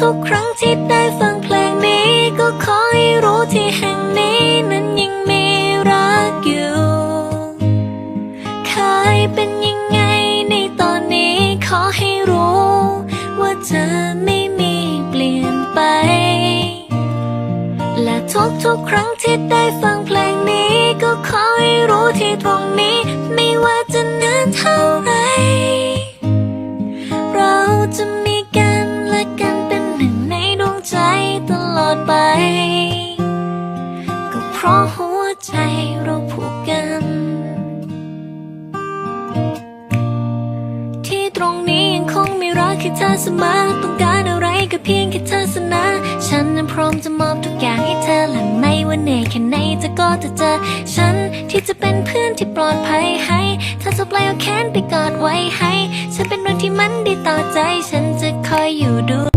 ทุกๆ ครั้งที่ได้ฟังเพลงนี้ ก็ขอให้รู้ที่แห่งนี้นั้นยังมีรักอยู่เคยเป็นยังไงในตอนนี้ขอให้รู้ ว่าเธอไม่มีเปลี่ยนไป และทุกๆ ครั้งที่ได้ฟังเพลงนี้ ก็ขอให้รู้ที่ตรงนี้ ไม่ว่าจะนานเท่าไหรเราจะมี เพราะหัวใจเราผูกกัน ที่ตรงนี้ยังคงมีรักแค่เธอเสมอต้องการอะไรก็เพียงแค่เธอเสนอฉันนั้นพร้อมจะมอบทุกอย่างให้เธอและไม่ว่าเหนื่อยแค่ไหนจะก็จะเจอ ฉันที่จะเป็นเพื่อนที่ปลอดภัยให้เธอจะปล่อยเอาแขนไปกอดไว้ให้ ฉันเป็นรื่องที่มันดีต่อใจ ฉันจะคอยอยู่ดู